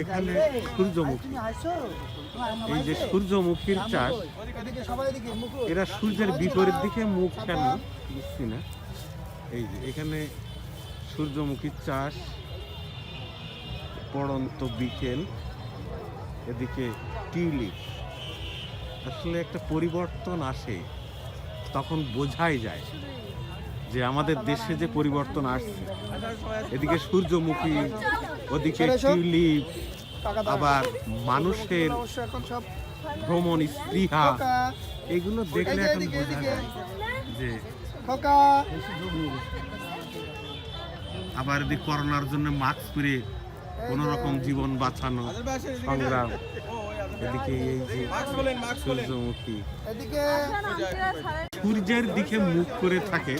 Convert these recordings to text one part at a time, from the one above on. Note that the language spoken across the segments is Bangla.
এখানে সূর্যমুখী। এই যে সূর্যমুখীর চাষ, এরা সূর্যের বিপরীত দিকে মুখ কেন বুঝছি না। এই যে এখানে সূর্যমুখীর চাষ, পড়ন্ত বিকেল, এদিকে টিউলিপ। আসলে একটা পরিবর্তন আসে। তখন বোঝাই যায় যে আমাদের দেশে যে পরিবর্তন আসছে। এদিকে সূর্যমুখী ওদিকে টিউলিপ আবার মানুষের ভ্রমণ স্পৃহা এগুলো দেখলে এখন বোঝা যায় যে আবার এদিকে করোনার জন্য মাস্ক পরে কোন রকম জীবন বাঁচানো সংগ্রাম। এদিকে এই যে সূর্যমুখী। সূর্যের দিকে মুখ করে থাকে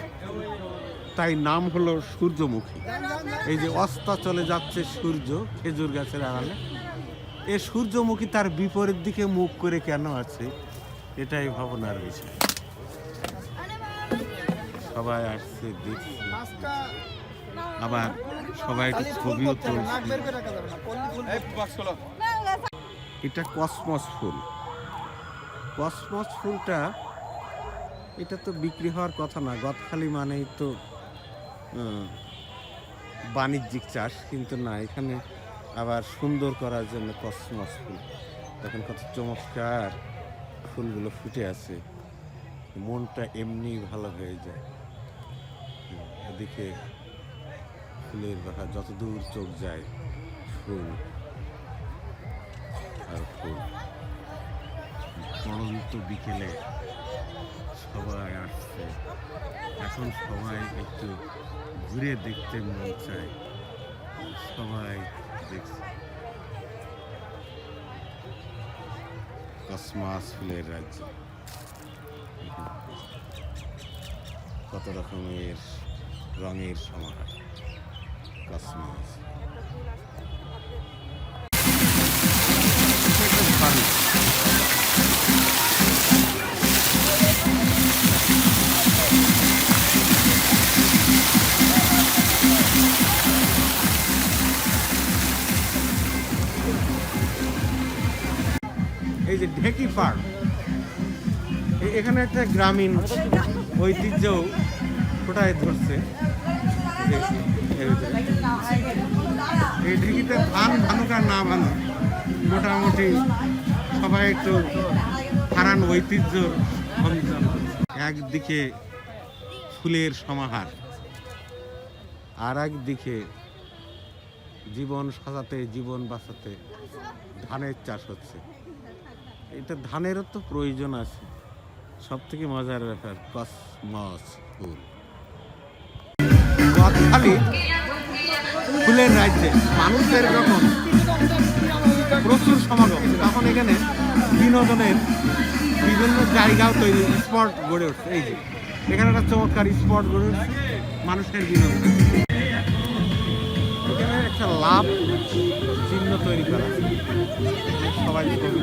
তাই নাম হলো সূর্যমুখী। এই যে অস্ত চলে যাচ্ছে সূর্য খেজুর গাছের আড়ালে। এ সূর্যমুখী তার বিপরীত দিকে মুখ করে কেন আছে এটাই ভাবনার বিষয়। সবাই আসছে দেখছে। আবার সবাই একটু ছবিও তুলছে। এটা কসমস ফুল। কসমস ফুলটা, এটা তো বিক্রি হওয়ার কথা না, গদখালি মানেই তো বাণিজ্যিক চাষ, কিন্তু না, এখানে আবার সুন্দর করার জন্য কসমস ফুল। দেখেন কত চমৎকার ফুলগুলো ফুটে আছে। মনটা এমনি ভালো হয়ে যায়। এদিকে ফুলের বাহা যত দূর চোখ যায়, ফুল পরন্ত বিকেলে সবাই আসছে। এখন সবাই একটু ঘুরে দেখতে মন চায়। সবাই দেখছে। কসমাস ফুলের রাজ্য। কত রকমের রঙের সমাহার। কসমাস। এই যে ঢেকি পার্ক এখানে একটা গ্রামীণ ঐতিহ্য ফোটায় ধরছে। এই ঢেকিতে ধান ভানুক আর না ভানুক। মোটামুটি সবাই একটু হারান ঐতিহ্য একদিকে ফুলের সমাহার আর একদিকে জীবন সাজাতে, জীবন বাঁচাতে ধানের চাষ হচ্ছে। এটা ধানেরও তো প্রয়োজন আছে। সব থেকে মজার ব্যাপার কসমস ফুল। ফুলের রাজ্যে মানুষের যখন প্রচুর সমাগম। তখন এখানে বিনোদনের বিভিন্ন জায়গাও তৈরি, স্পট গড়ে উঠছে। এই যে, এখানে একটা চমৎকার স্পট গড়ে উঠছে, মানুষের বিনোদন। এখানে একটা লাভ চিহ্ন তৈরি করা সবাই ছবি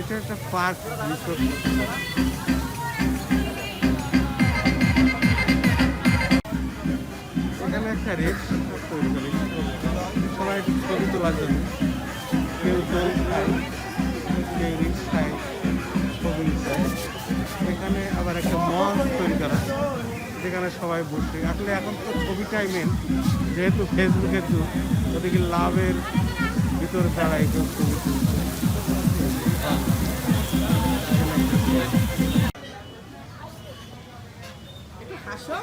এটা একটা পার্ক এখানে একটা করে। সবাই ছবি তোলার জন্য। কেউ দোল খায়, কেউ রিক্সায় ছবি এখানে আবার একটা মঞ্চ তৈরি করা যেখানে সবাই বসে। আসলে এখন তো ছবিটাই মেন যেহেতু ফেসবুকের যুগ ওদিকে লাভের ভিতরে দাঁড়ায় কেউ ছবি একটু হাসো।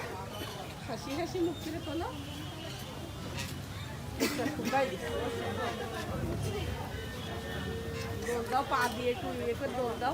হাসি হাসি মুখ করে তোলো। দৌড় দাও, পা দিয়ে একটু ইয়ে করে দৌড় দাও।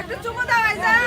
একটা চুমো দাও